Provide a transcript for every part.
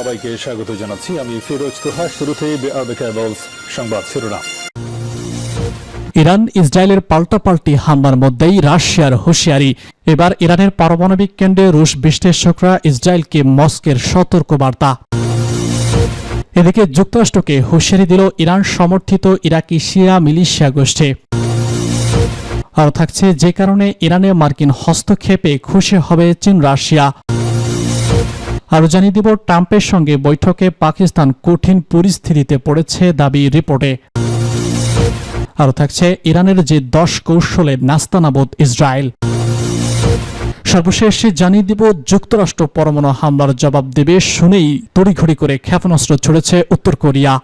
সবাইকে স্বাগত জানাচ্ছি। আমি ফিরোজ তোহা শুরুতে সংবাদ শিরোনাম। ইরান, ইসরায়েলের পাল্টাপাল্টি হামলার মধ্যেই রাশিয়ার হুঁশিয়ারি। এবার ইরানের পারমাণবিক কেন্দ্রে রুশ বিশ্লেষকরা ইসরায়েলকে মস্কের সতর্ক বার্তা এদিকে যুক্তরাষ্ট্রকে হুঁশিয়ারি দিল ইরান সমর্থিত ইরাকি শিয়া মিলিশিয়া গোষ্ঠী। আর থাকছে, যে কারণে ইরানে মার্কিন হস্তক্ষেপে খুশি হবে চীন রাশিয়া আরও জানিয়ে দিব, ট্রাম্পের সঙ্গে বৈঠকে পাকিস্তান কঠিন পরিস্থিতিতে পড়েছে দাবি রিপোর্টে। আরও থাকছে, ইরানের যে দশ কৌশলে নাস্তানাবোধ ইসরায়েল। সর্বশেষ জানিয়ে দিব, যুক্তরাষ্ট্র পরমাণু হামলার জবাব দেবে শুনেই তড়িঘড়ি করে ক্ষেপণাস্ত্র ছড়েছে উত্তর কোরিয়া।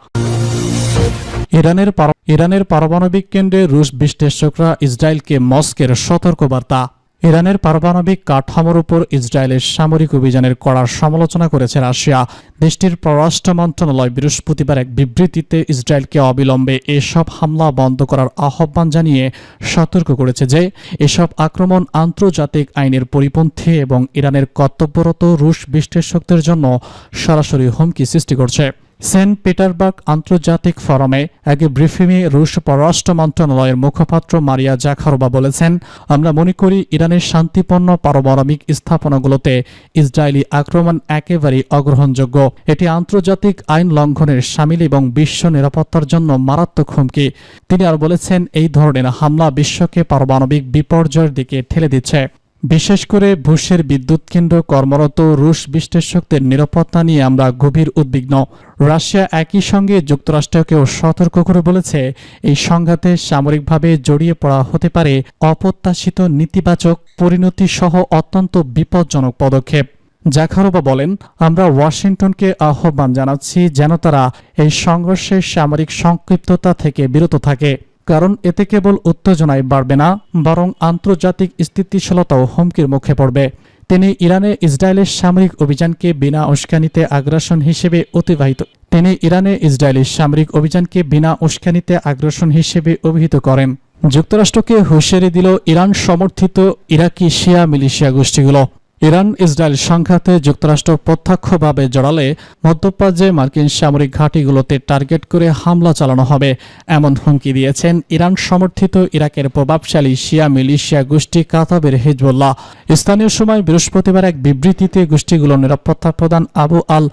ইরানের ইরানের পারমাণবিক কেন্দ্রে রুশ বিশ্লেষকরা ইসরায়েলকে মস্কের সতর্কবার্তা। ইরানের পারমাণবিক কাঠামোর উপর ইসরায়েলের সামরিক অভিযানের কড়ার সমালোচনা করেছে রাশিয়া। দেশটির পররাষ্ট্র মন্ত্রণালয় বৃহস্পতিবার এক বিবৃতিতে ইসরায়েলকে অবিলম্বে এসব হামলা বন্ধ করার আহ্বান জানিয়ে সতর্ক করেছে যে, এসব আক্রমণ আন্তর্জাতিক আইনের পরিপন্থী এবং ইরানের কর্তব্যরত রুশ বিশ্লেষকদের জন্য সরাসরি হুমকি সৃষ্টি করছে। সেন্ট পিটারবার্গ আন্তর্জাতিক ফোরামে এক ব্রিফিংয়ে রুশ পররাষ্ট্র মন্ত্রণালয়ের মুখপাত্র মারিয়া জাখারোবা বলেছেন, আমরা মনে করি ইরানের শান্তিপূর্ণ পারমাণবিক স্থাপনাগুলোতে ইসরায়েলি আক্রমণ একেবারেই অগ্রহণযোগ্য। এটি আন্তর্জাতিক আইন লঙ্ঘনের সামিল এবং বিশ্ব নিরাপত্তার জন্য মারাত্মক হুমকি। তিনি আর বলেছেন, এই ধরনের হামলা বিশ্বকে পারমাণবিক বিপর্যয়ের দিকে ঠেলে দিচ্ছে। বিশেষ করে ভুশের বিদ্যুৎ কেন্দ্র কর্মরত রুশ বিশ্লেষকদের নিরাপত্তা নিয়ে আমরা গভীর উদ্বিগ্ন। রাশিয়া একই সঙ্গে যুক্তরাষ্ট্রকেও সতর্ক করে বলেছে, এই সংঘাতে সামরিকভাবে জড়িয়ে পড়া হতে পারে অপ্রত্যাশিত নেতিবাচক পরিণতি সহ অত্যন্ত বিপজ্জনক পদক্ষেপ। জাখারোবা বলেন, আমরা ওয়াশিংটনকে আহ্বান জানাচ্ছি যেন তারা এই সংঘর্ষের সামরিক সংক্ষিপ্ততা থেকে বিরত থাকে। কারণ এতে কেবল উত্তেজনায় বাড়বে না, বরং আন্তর্জাতিক স্থিতিশীলতাও হুমকির মুখে পড়বে। তিনি ইরানে ইসরায়েলের সামরিক অভিযানকে বিনা উস্কানিতে আগ্রাসন হিসেবে অতিবাহিত তিনি ইরানে ইসরায়েলের সামরিক অভিযানকে বিনা উস্কানিতে আগ্রাসন হিসেবে অভিহিত করেন। যুক্তরাষ্ট্রকে হুঁশিয়ারি দিল ইরান সমর্থিত ইরাকি শিয়া মিলিশিয়া গোষ্ঠীগুলো। ইরান, ইসরায়েল সংঘাতে যুক্তরাষ্ট্র প্রত্যক্ষভাবে জড়ালে মধ্যপ্রাচ্যে মার্কিন সামরিক ঘাঁটিগুলোতে টার্গেট করে হামলা চালানো হবে। এমন হুমকি দিয়েছেন ইরান সমর্থিত ইরাকের প্রভাবশালী শিয়া মিলিশিয়া গোষ্ঠী কাতাবের হিজবুল্লাহ। স্থানীয় সময় বৃহস্পতিবার এক বিবৃতিতে গোষ্ঠীগুলোর নিরাপত্তা প্রধান আবু আল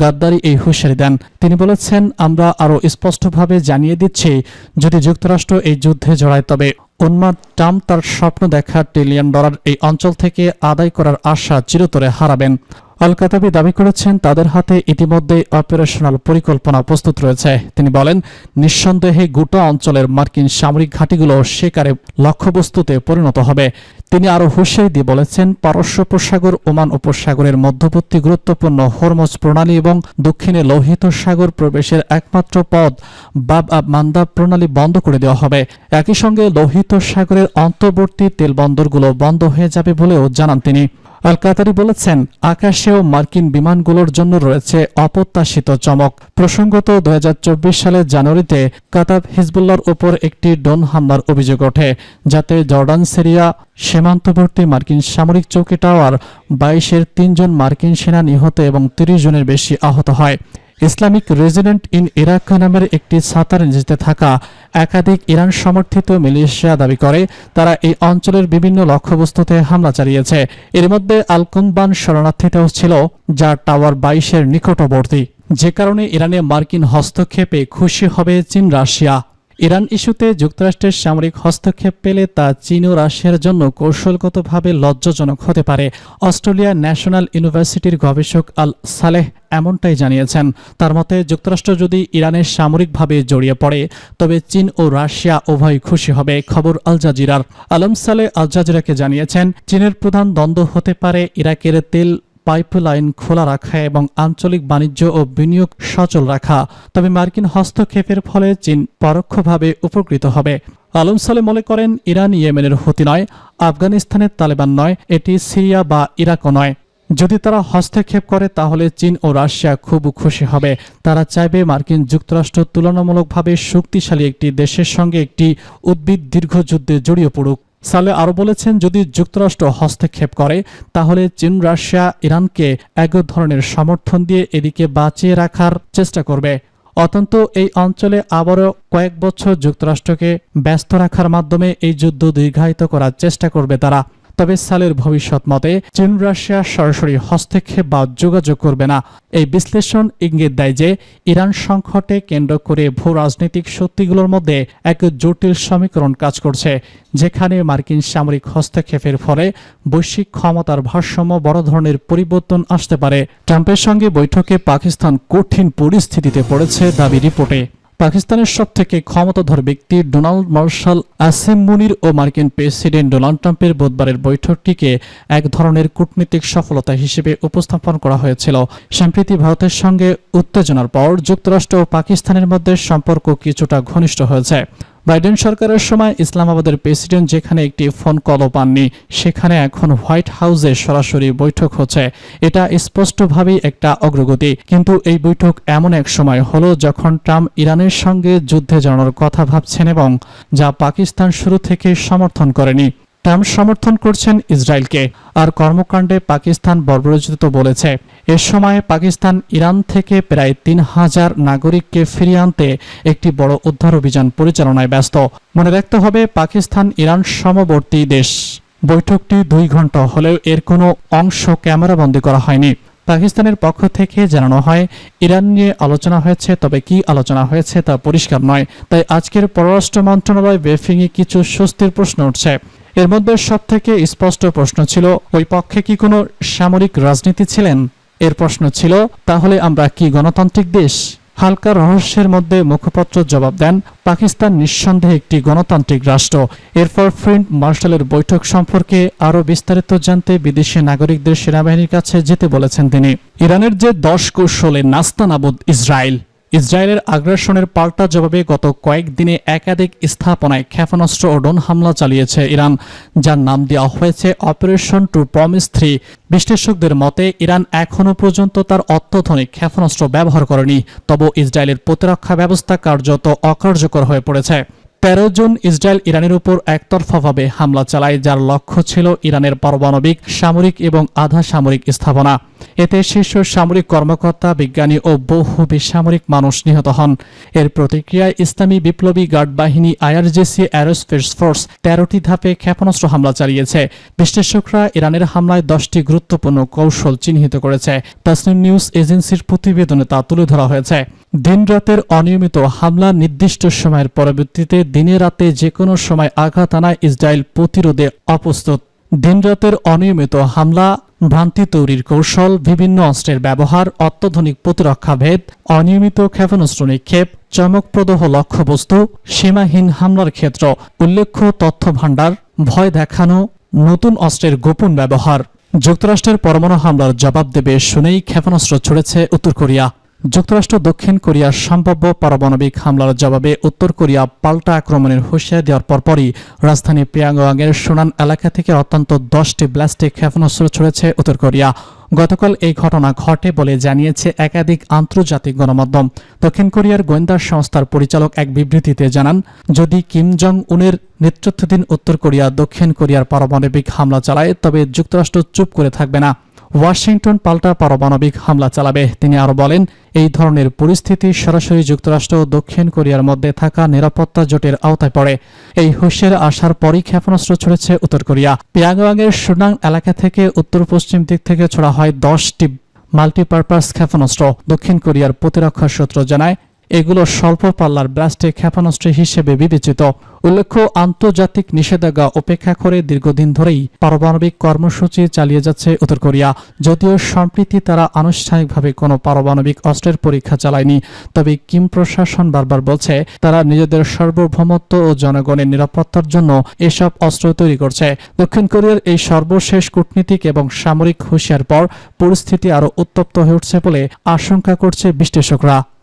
গাদ্দারি এই হুঁশিয়ারি দেন। তিনি বলেছেন, আমরা আরও স্পষ্টভাবে জানিয়ে দিচ্ছি যদি যুক্তরাষ্ট্র এই যুদ্ধে জড়ায় তবে উন্মাদ ট্রাম্প তার স্বপ্ন দেখা ট্রিলিয়ন ডলার এই অঞ্চল থেকে আদায় করার আশা চিরতরে হারাবেন। আল কাতাবি দাবি করেছেন, তাদের হাতে ইতিমধ্যে অপারেশনাল পরিকল্পনা প্রস্তুত রয়েছে। তিনি বলেন, নিঃসন্দেহে গোটা অঞ্চলের মার্কিন সামরিক ঘাঁটিগুলো শিকারে লক্ষ্যবস্তুতে পরিণত হবে। তিনি আরও হুঁশিয়ারি দিয়ে বলেছেন, পারস্য উপসাগর, ওমান উপসাগরের মধ্যবর্তী গুরুত্বপূর্ণ হরমোজ প্রণালী এবং দক্ষিণে লোহিত সাগর প্রবেশের একমাত্র পথ বাব আব মান্দাব প্রণালী বন্ধ করে দেওয়া হবে। একই সঙ্গে লোহিত সাগরের অন্তর্বর্তী তেল বন্দরগুলো বন্ধ হয়ে যাবে বলেও জানান তিনি। আল কাতারি বলেছেন, আকাশেও মার্কিন বিমানগুলোর জন্য রয়েছে অপ্রত্যাশিত চমক। প্রসঙ্গত দু হাজার চব্বিশ সালের জানুয়ারিতে কাতাব হিজবুল্লার উপর একটি ড্রোন হামলার অভিযোগ ওঠে, যাতে জর্ডান, সিরিয়া সীমান্তবর্তী মার্কিন সামরিক চৌকি টাওয়ার বাইশের তিনজন মার্কিন সেনা নিহত এবং তিরিশ জনের বেশি আহত হয়। ইসলামিক রেজিডেন্ট ইন ইরাক নামের একটি ছাতার নিজেতে থাকা একাধিক ইরান সমর্থিত মিলিশিয়া দাবি করে, তারা এই অঞ্চলের বিভিন্ন লক্ষ্যবস্তুতে হামলা চালিয়েছে। এর মধ্যে আলকুনবান শরণার্থীতেও ছিল যা টাওয়ার বাইশের নিকটবর্তী। যে কারণে ইরানে মার্কিন হস্তক্ষেপে খুশি হবে চীন রাশিয়া ইরান ইস্যুতে যুক্তরাষ্ট্রের সামরিক হস্তক্ষেপ পেলে তা চীন ও রাশিয়ার জন্য কৌশলগতভাবে লজ্জাজনক হতে পারে। অস্ট্রেলিয়া ন্যাশনাল ইউনিভার্সিটির গবেষক আল সালেহ এমনটাই জানিয়েছেন। তার মতে, যুক্তরাষ্ট্র যদি ইরানের সামরিকভাবে জড়িয়ে পড়ে, তবে চীন ও রাশিয়া উভয় খুশি হবে, খবর আল জাজিরার। আলম সালে আল জাজিরাকে জানিয়েছেন, চীনের প্রধান দ্বন্দ্ব হতে পারে ইরাকের তেল পাইপলাইন খোলা রাখা এবং আঞ্চলিক বাণিজ্য ও বিনিয়োগ সচল রাখা, তবে মার্কিন হস্তক্ষেপের ফলে চীন পরোক্ষভাবে উপকৃত হবে। আলম সালে মনে করেন, ইরান ইয়েমেনের হতি নয়, আফগানিস্তানের তালেবান নয়, এটি সিরিয়া বা ইরাকও নয়। যদি তারা হস্তক্ষেপ করে, তাহলে চীন ও রাশিয়া খুব খুশি হবে। তারা চাইবে মার্কিন যুক্তরাষ্ট্র তুলনামূলকভাবে শক্তিশালী একটি দেশের সঙ্গে একটি উদ্ভিদ দীর্ঘ যুদ্ধে জড়িয়ে পড়ুক। সালে আরও বলেছেন, যদি যুক্তরাষ্ট্র হস্তক্ষেপ করে, তাহলে চীন, রাশিয়া, ইরানকে এক ধরনের সমর্থন দিয়ে এদিকে বাঁচিয়ে রাখার চেষ্টা করবে। অত্যন্ত এই অঞ্চলে আবারও কয়েক বছর যুক্তরাষ্ট্রকে ব্যস্ত রাখার মাধ্যমে এই যুদ্ধ দীর্ঘায়িত করার চেষ্টা করবে তারা। তবে সালের ভবিষ্যৎ মতে চীন রাশিয়া সরাসরি হস্তক্ষেপ বা যোগাযোগ করবে না। এই বিশ্লেষণ ইঙ্গিত দেয় যে ইরান সংকটে কেন্দ্র করে ভূ রাজনৈতিক শক্তিগুলোর মধ্যে এক জটিল সমীকরণ কাজ করছে, যেখানে মার্কিন সামরিক হস্তক্ষেপের ফলে বৈশ্বিক ক্ষমতার ভারসাম্য বড় ধরনের পরিবর্তন আসতে পারে। ট্রাম্পের সঙ্গে বৈঠকে পাকিস্তান কঠিন পরিস্থিতিতে পড়েছে দাবি রিপোর্টে। পাকিস্তানের সব থেকে ক্ষমতাধর ব্যক্তি ডোনাল্ড মার্শাল আসেম মুনির ও মার্কিন প্রেসিডেন্ট ডোনাল্ড ট্রাম্পের বুধবারের বৈঠকটিকে এক ধরনের কূটনীতিক সফলতা হিসেবে উপস্থাপন করা হয়েছিল। সম্প্রতি ভারতের সঙ্গে উত্তেজনার পর যুক্তরাষ্ট্র ও পাকিস্তানের মধ্যে সম্পর্ক কিছুটা ঘনিষ্ঠ হয়েছে। বাইডেন সরকারের সময় ইসলামাবাদের প্রেসিডেন্ট যেখানে একটি ফোন কলও পাননি, সেখানে এখন হোয়াইট হাউসে সরাসরি বৈঠক হচ্ছে। এটা স্পষ্টভাবেই একটা অগ্রগতি। কিন্তু এই বৈঠক এমন এক সময় হলো যখন ট্রাম্প ইরানের সঙ্গে যুদ্ধে জড়ানোর কথা ভাবছেন এবং যা পাকিস্তান শুরু থেকে সমর্থন করেনি। ট্রাম্প সমর্থন করছেন ইসরায়েলকে। আর কর্মকাণ্ডে পাকিস্তান বর্বরোচিত বলেছে। এ সময় পাকিস্তান ইরান থেকে প্রায় তিন হাজার নাগরিককে ফিরিয়ে আনতে একটি বড় উদ্ধার অভিযান পরিচালনায় ব্যস্ত। মনে রাখতে হবে, পাকিস্তান ইরান সমবর্তী দেশ। বৈঠকটি দুই ঘণ্টা হলেও এর কোনো অংশ ক্যামেরাবন্দি করা হয়নি। পাকিস্তানের পক্ষ থেকে জানানো হয়, ইরান নিয়ে আলোচনা হয়েছে, তবে কি আলোচনা হয়েছে তা পরিষ্কার নয়। তাই আজকের পররাষ্ট্র মন্ত্রণালয় ব্রিফিংয়ে কিছু স্বস্তির প্রশ্ন উঠছে। এর মধ্যে সবথেকে স্পষ্ট প্রশ্ন ছিল, ওই পক্ষে কি কোনো সামরিক রাজনীতি ছিলেন? এর প্রশ্ন ছিল, তাহলে আমরা কি গণতান্ত্রিক দেশ? হালকা রহস্যের মধ্যে মুখপাত্র জবাব দেন, পাকিস্তান নিঃসন্দেহে একটি গণতান্ত্রিক রাষ্ট্র। এরপর ফ্রেন্ড মার্শালের বৈঠক সম্পর্কে আরও বিস্তারিত জানতে বিদেশি নাগরিকদের সেনাবাহিনীর কাছে যেতে বলেছেন তিনি। ইরানের যে দশ কৌশলে নাস্তানাবুদ ইসরায়েল ইসরায়েলের আগ্রাসনের পাল্টা জবাবে গত কয়েকদিনে একাধিক স্থাপনায় ক্ষেপণাস্ত্র ও ড্রোন হামলা চালিয়েছে ইরান, যার নাম দেওয়া হয়েছে অপারেশন টু প্রমিস থ্রি। বিশ্লেষকদের মতে, ইরান এখনও পর্যন্ত তার অত্যাধুনিক ক্ষেপণাস্ত্র ব্যবহার করেনি, তবে ইসরায়েলের প্রতিরক্ষা ব্যবস্থা কার্যত অকার্যকর হয়ে পড়েছে। তেরো জুন ইসরায়েল ইরানের উপর একতরফাভাবে হামলা চালায়, যার লক্ষ্য ছিল ইরানের পারমাণবিক, সামরিক এবং আধা সামরিক স্থাপনা। এতে শীর্ষ সামরিক কর্মকর্তা, বিজ্ঞানী ও বহু বেসামরিক মানুষ নিহত হন। এর প্রতিক্রিয়ায় ইসলামী বিপ্লবী গার্ড বাহিনী আইআরজিসি অ্যারোস্পেস ফোর্স তেরোটি ধাপে ক্ষেপণাস্ত্র হামলা চালিয়েছে। বিশ্লেষকরা ইরানের হামলায় দশটি গুরুত্বপূর্ণ কৌশল চিহ্নিত করেছে। তাসনিম নিউজ এজেন্সির প্রতিবেদনে তা তুলে ধরা হয়েছে। দিনরাতের অনিয়মিত হামলা নির্দিষ্ট সময়ের পরবর্তীতে দিনে রাতে যে কোনো সময় আঘাত আনায় ইসরায়েল প্রতিরোধে অপ্রস্তুত। দিনরাতের অনিয়মিত হামলা, ভ্রান্তি তৈরির কৌশল, বিভিন্ন অস্ত্রের ব্যবহার, অত্যাধুনিক প্রতিরক্ষা ভেদ, অনিয়মিত ক্ষেপণাস্ত্র নিক্ষেপ, চমকপ্রদ লক্ষ্যবস্তু, সীমাহীন হামলার ক্ষেত্র, উল্লেখ্য তথ্য ভাণ্ডার ভয় দেখানো, নতুন অস্ত্রের গোপন ব্যবহার। যুক্তরাষ্ট্রের পরমাণু হামলার জবাব দেবে শুনেই ক্ষেপণাস্ত্র ছড়েছে উত্তর কোরিয়া। যুক্তরাষ্ট্র দক্ষিণ কোরিয়ার সম্ভাব্য পারমাণবিক হামলার জবাবে উত্তর কোরিয়া পাল্টা আক্রমণের হুঁশিয়ারি দেওয়ার পরপরই রাজধানী পিয়াংয়াংয়ের সোনান এলাকা থেকে অত্যন্ত দশটি ব্লাস্টিক ক্ষেপণাস্ত্র ছড়েছে উত্তর কোরিয়া। গতকাল এই ঘটনা ঘটে বলে জানিয়েছে একাধিক আন্তর্জাতিক গণমাধ্যম। দক্ষিণ কোরিয়ার গোয়েন্দা সংস্থার পরিচালক এক বিবৃতিতে জানান, যদি কিম জং উনের নেতৃত্বাধীন উত্তর কোরিয়া দক্ষিণ কোরিয়ার পারমাণবিক হামলা চালায়, তবে যুক্তরাষ্ট্র চুপ করে থাকবে না। ওয়াশিংটন পাল্টা পারমাণবিক হামলা চালাবে। তিনি আরও বলেন, এই ধরনের পরিস্থিতি সরাসরি যুক্তরাষ্ট্র ও দক্ষিণ কোরিয়ার মধ্যে থাকা নিরাপত্তা জোটের আওতায় পড়ে। এই হুঁশিয়ার আসার পরই ক্ষেপণাস্ত্র ছড়েছে উত্তর কোরিয়া। পিয়াংয়াংয়ের সুনাং এলাকা থেকে উত্তর পশ্চিম দিক থেকে ছোড়া হয় দশটি মাল্টিপারপাস ক্ষেপণাস্ত্র। দক্ষিণ কোরিয়ার প্রতিরক্ষা সূত্র জানায় এগুলো স্বল্প পাল্লার ব্লাস্টিক ক্ষেপণাস্ত্র হিসেবে বিবেচিত। উল্লেখ্য, আন্তর্জাতিক নিষেধাজ্ঞা উপেক্ষা করে দীর্ঘদিন ধরেই পারমাণবিক কর্মসূচি চালিয়ে যাচ্ছে উত্তর কোরিয়া। যদিও সম্প্রতি তারা আনুষ্ঠানিকভাবে কোনো পারমাণবিক অস্ত্রের পরীক্ষা চালায়নি, তবে কিম প্রশাসন বারবার বলছে, তারা নিজেদের সার্বভৌমত্ব ও জনগণের নিরাপত্তার জন্য এসব অস্ত্র তৈরি করছে। দক্ষিণ কোরিয়ার এই সর্বশেষ কূটনীতিক এবং সামরিক হুঁশিয়ার পর পরিস্থিতি আরও উত্তপ্ত হয়ে উঠছে বলে আশঙ্কা করছে বিশ্লেষকরা।